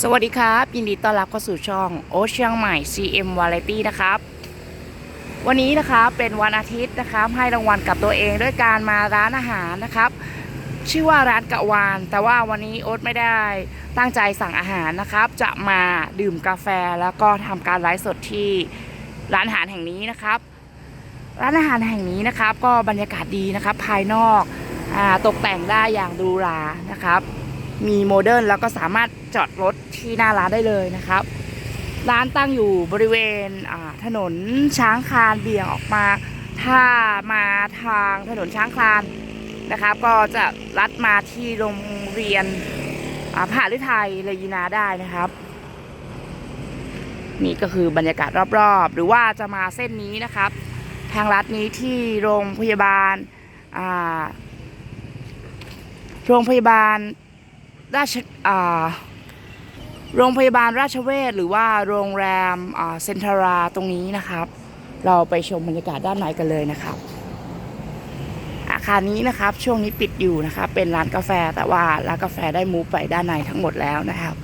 สวัสดีครับ ยินดีต้อนรับเข้าสู่ช่องโอเชียงใหม่ CM Variety นะครับ วันนี้นะครับเป็นวันอาทิตย์นะครับ ให้รางวัลกับตัวเองด้วยการมาร้านอาหารนะครับ ชื่อว่าร้านกะวาน แต่ว่าวันนี้โอ๊ตไม่ได้ตั้งใจสั่งอาหารนะครับ จะมาดื่มกาแฟแล้วก็ทำการไลฟ์สดที่ร้านอาหารแห่งนี้นะครับ ร้านอาหารแห่งนี้นะครับ ก็บรรยากาศดีนะครับ ภายนอกอตกแต่งได้อย่างหรูหรานะครับมีโมเดิร์นแล้วก็สามารถจอดรถ ที่หน้าร้านได้เลยนะครับ ร้านตั้งอยู่บริเวณถนนช้างคลานเบี่ยงออกมา ถ้ามาทางถนนช้างคลานนะครับ ก็จะลัดมาที่โรงเรียนอ่าผาฤทัยเลยินาได้นะครับ นี่ก็คือบรรยากาศรอบๆ หรือว่าจะมาเส้นนี้นะครับ ทางลัดนี้ที่โรงพยาบาลโรงพยาบาลราชอ่า โรงพยาบาลราชเวชหรือว่าโรงแรมเซนทราตรงนี้นะครับ เราไปชมบรรยากาศด้านในกันเลยนะครับ อาคารนี้นะครับช่วงนี้ปิดอยู่นะครับ เป็นร้านกาแฟแต่ว่าร้านกาแฟได้มูฟไปด้านในทั้งหมดแล้วนะครับ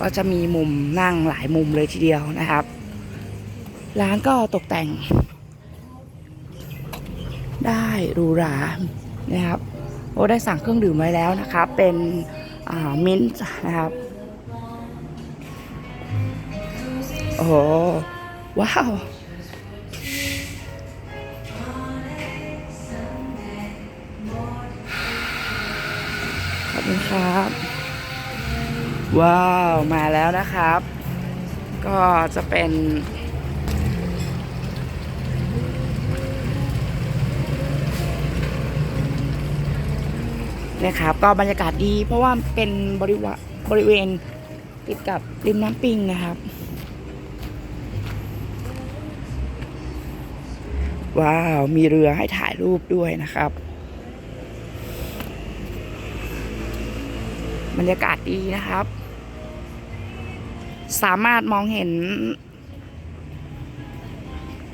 ก็จะมีมุมนั่งหลายมุมเลยทีเดียวนะครับ ร้านก็ตกแต่ง ได้หรูหรานะครับโอ้ได้สั่งเครื่องดื่มไว้แล้วนะครับ เป็นมิ้นท์นะครับ โอ้ว้าว ขอบคุณครับ ว้าว มาแล้วนะครับ ก็จะเป็นนะครับก็บรรยากาศดีเพราะว่าเป็นบริวะบริเวณติดกับริมน้ำปิงนะครับ ว้าว มีเรือให้ถ่ายรูปด้วยนะครับ บรรยากาศดีนะครับ สามารถมองเห็น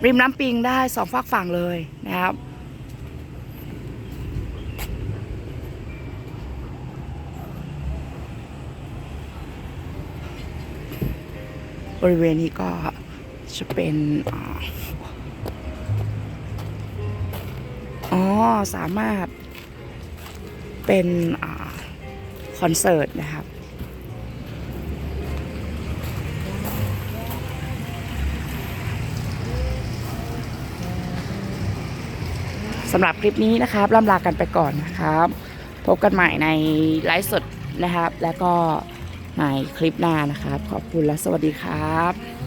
ริมน้ำปิงได้สองฝากฝั่งเลยนะครับบริเวณนี้ก็จะเป็น อ๋อ สามารถเป็นอคอนเสิร์ตนะครับ สำหรับคลิปนี้นะครับล่ำลากันไปก่อนนะครับ พบกันใหม่ในไลฟ์สดนะครับ แล้วก็ในคลิปหน้านะครับ ขอบคุณและสวัสดีครับ